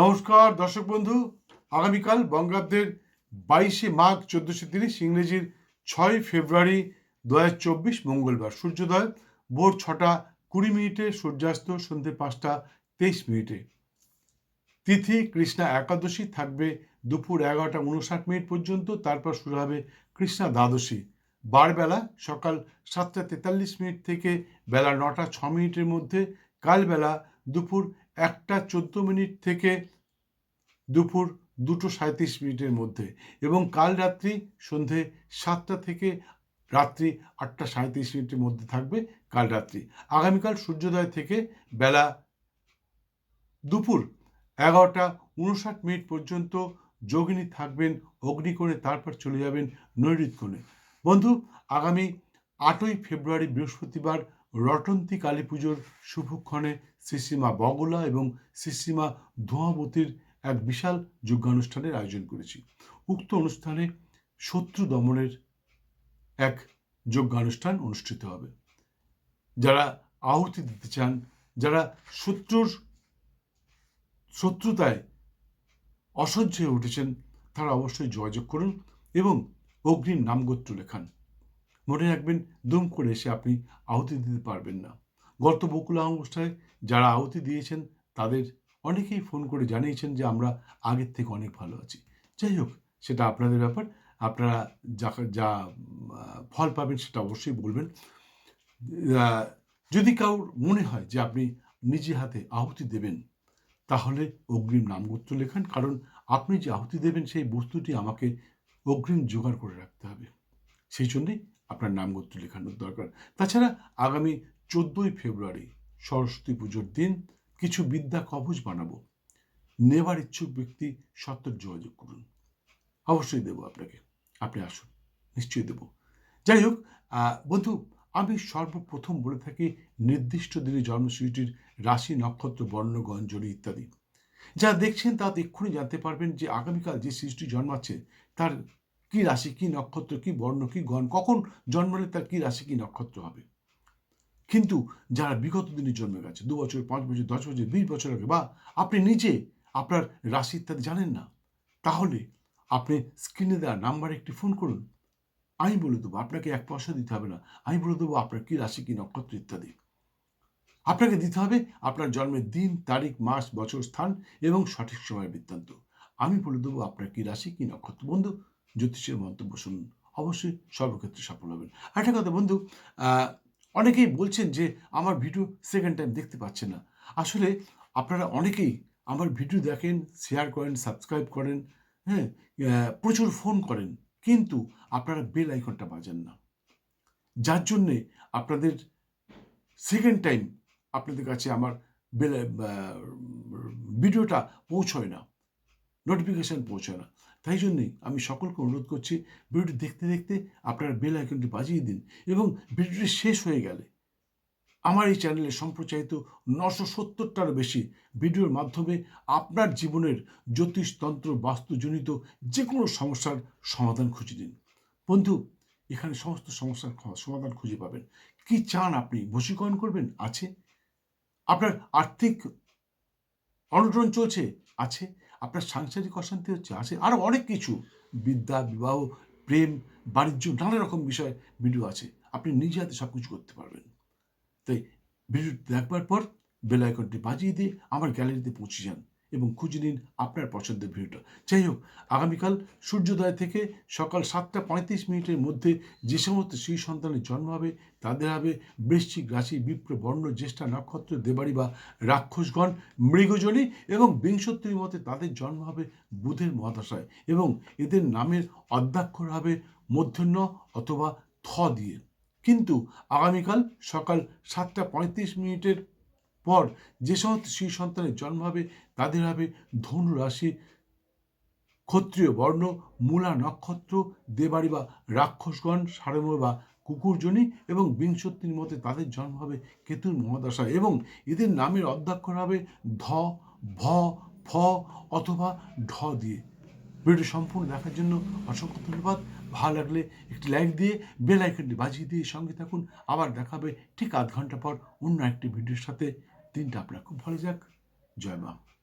নমস্কার, দর্শক বন্ধু। আগামীকাল বঙ্গাব্দের বাইশে মাঘ চোদ্দশো তিরিশ ইংরেজির ছয় ফেব্রুয়ারি দু চব্বিশ মঙ্গলবার। সূর্যোদয় ভোর ছটা কুড়ি মিনিটে, সূর্যাস্ত সন্ধে পাঁচটা তেইশ মিনিটে। তিথি কৃষ্ণা একাদশী থাকবে দুপুর এগারোটা উনষাট মিনিট পর্যন্ত, তারপর শুরু হবে কৃষ্ণা দ্বাদশী। বারবেলা সকাল সাতটা তেতাল্লিশ মিনিট থেকে বেলা নটা ছ মিনিটের মধ্যে, কালবেলা দুপুর একটা চোদ্দ মিনিট থেকে দুপুর দুটো সাঁত্রিশ মিনিটের মধ্যে এবং কাল রাত্রি সন্ধে সাতটা থেকে রাত্রি আটটা সাঁত্রিশ মিনিটের মধ্যে থাকবে কাল রাত্রি। আগামীকাল সূর্যোদয় থেকে বেলা দুপুর এগারোটা উনষাট মিনিট পর্যন্ত যোগিনী থাকবেন অগ্নিকোণে তারপর চলে যাবেন নৈঋত্যকোণে বন্ধু, আগামী আটই ফেব্রুয়ারি বৃহস্পতিবার রটন্তী কালী পুজোর শুভক্ষণে শ্রীশ্রীমা বগলা এবং শ্রীশ্রীমা ধোঁয়াবতীর এক বিশাল যজ্ঞানুষ্ঠানের আয়োজন করেছি। উক্ত অনুষ্ঠানে শত্রু দমনের এক যজ্ঞানুষ্ঠান অনুষ্ঠিত হবে। যারা আহুতি দিতে চান, যারা শত্রুর শত্রুতায় অসহ্য হয়ে উঠেছেন, তারা অবশ্যই যোগাযোগ করুন এবং অগ্নির নামগোত্র লেখান। মনে রাখবেন, দুম করে এসে আপনি আহুতি দিতে পারবেন না। গত বকুলা অনুষ্ঠানে যারা আহুতি দিয়েছেন, তাদের অনেকেই ফোন করে জানিয়েছেন যে, আমরা আগের থেকে অনেক ভালো আছি। যাই হোক, সেটা আপনাদের ব্যাপার। আপনারা যা যা ফল পাবেন সেটা অবশ্যই বলবেন। যদি কারোর মনে হয় যে, আপনি নিজে হাতে আহুতি দেবেন, তাহলে অগ্রিম নামগোত্র লেখান। কারণ আপনি যে আহুতি দেবেন, সেই বস্তুটি আমাকে অগ্রিম জোগাড় করে রাখতে হবে। সেই জন্যেই আপনার নামগোত্র লেখানোর দরকার। তাছাড়া আগামী চোদ্দোই ফেব্রুয়ারি সরস্বতী পুজোর দিন কিছু বিদ্যা কবচ বানাবো। নেবার ইচ্ছুক ব্যক্তি সত্তর যোগাযোগ করুন। অবশ্যই দেবো আপনাকে। আপনি আসুন, নিশ্চয়ই দেবো। যাই হোক বন্ধু, আমি সর্বপ্রথম বলে থাকি নির্দিষ্ট দিনে জন্মসূচিটির রাশি, নক্ষত্র, বর্ণ গঞ্জলি ইত্যাদি। যা দেখছেন তা এক্ষুনি জানতে পারবেন যে আগামীকাল যে শিশুটি জন্মাচ্ছে, তার কি রাশি, কি নক্ষত্র, কি বর্ণ, কি গণ, কখন জন্মালে তার কি রাশি, কি নক্ষত্র হবে? কিন্তু যারা বিগত দিনে জন্মে গেছে, দু বছর, পাঁচ বছর, দশ বছর, বিশ বছর আগে, বা আপনি নিজে আপনার রাশি ইত্যাদি জানেন না, তাহলে আপনি স্ক্রিনে দেওয়া নাম্বারে একটি ফোন করুন। আমি বলে দেবো, আপনাকে এক পয়সা দিতে হবে না। আমি বলে দেবো, আপনার কি রাশি, কি নক্ষত্র ইত্যাদি। আপনাকে দিতে হবে আপনার জন্মের দিন, তারিখ, মাস, বছর, স্থান এবং সঠিক সময়ের বৃত্তান্ত। আমি বলে দেবো, আপনার কি রাশি, কি নক্ষত্র? বন্ধু জ্যোতিষের মন্তব্য শুনুন। অবশ্যই সর্বক্ষেত্রে সফল হবেন আরেকটা কথা বন্ধু অনেকেই বলছেন যে আমার ভিডিও সেকেন্ড টাইম দেখতে পাচ্ছে না। আসলে আপনারা অনেকেই আমার ভিডিও দেখেন শেয়ার করেন সাবস্ক্রাইব করেন হ্যাঁ প্রচুর ফোন করেন, কিন্তু আপনারা বেল আইকনটা বাজান না। যার জন্যে আপনাদের সেকেন্ড টাইম আপনাদের কাছে আমার বেল ভিডিওটা পৌঁছয় না। নোটিফিকেশান পৌঁছায় না। তাই জন্যেই আমি সকলকে অনুরোধ করছি, ভিডিওটি দেখতে দেখতে আপনারা বেল আইকনটি বাজিয়ে দিন এবং ভিডিওটি শেষ হয়ে গেলে আমার এই চ্যানেলে সম্প্রচারিত নশো সত্তরটারও বেশি ভিডিওর মাধ্যমে আপনার জীবনের জ্যোতিষতন্ত্র বাস্তুজনিত যে কোনো সমস্যার সমাধান খুঁজে দিন। বন্ধু, এখানে সমস্ত সমস্যার সমাধান খুঁজে পাবেন। কি চান আপনি? বশীকরণ করবেন? আছে? আপনার আর্থিক অনটন চলছে? আছে? আপনার সাংসারিক অশান্তি হচ্ছে আছে আরও অনেক কিছু, বিদ্যা, বিবাহ, প্রেম, বাণিজ্য, নানা রকম বিষয় ভিডিও আছে। আপনি নিজে হাতে সব কিছু করতে পারবেন। তাই ভিডিও দেখবার পর বেল বাজিয়ে দিয়ে আমার গ্যালারিতে পৌঁছে যান। এবং খুঁজে নিন আপনার পছন্দের ভিডিওটা। যাই হোক, আগামীকাল সূর্যোদয় থেকে সকাল সাতটা পঁয়ত্রিশ মিনিটের মধ্যে যে সমস্ত শিশু সন্তানের জন্ম হবে, তাদের হবে বৃশ্চিক রাশি, বিপ্র, বর্ণ, জ্যেষ্ঠা, নক্ষত্র দেবাড়ি বা রাক্ষসগণ, মৃগজনী এবং বিংশতির মতে তাদের জন্ম হবে বুধের মহাদশায় এবং এদের নামের অধ্যাক্ষর হবে মূর্ধন্য অথবা থ দিয়ে। কিন্তু আগামীকাল সকাল সাতটা পঁয়ত্রিশ মিনিটের পর যে সমস্ত শিশু সন্তানের জন্ম হবে, তাদের হবে ধনু রাশি, ক্ষত্রিয় বর্ণ, মূলা নক্ষত্র দেবাড়ি বা রাক্ষসগণ, সারম বা কুকুরজনী এবং বিংশতির মতে তাদের জন্ম হবে কেতুর মহাদশা এবং এদের নামের অধ্যাক্ষর হবে ধ, ভ, ফ অথবা ঢ দিয়ে। ভিডিও সম্পূর্ণ দেখার জন্য অসংখ্য ধন্যবাদ। ভালো লাগলে একটি লাইক দিয়ে, বেল আইকনটি বাজিয়ে দিয়ে সঙ্গে থাকুন। আবার দেখাবে ঠিক আধ ঘণ্টা পর অন্য একটি ভিডিওর সাথে। দিনটা আপনার খুব ভালো যাক। জয় মা।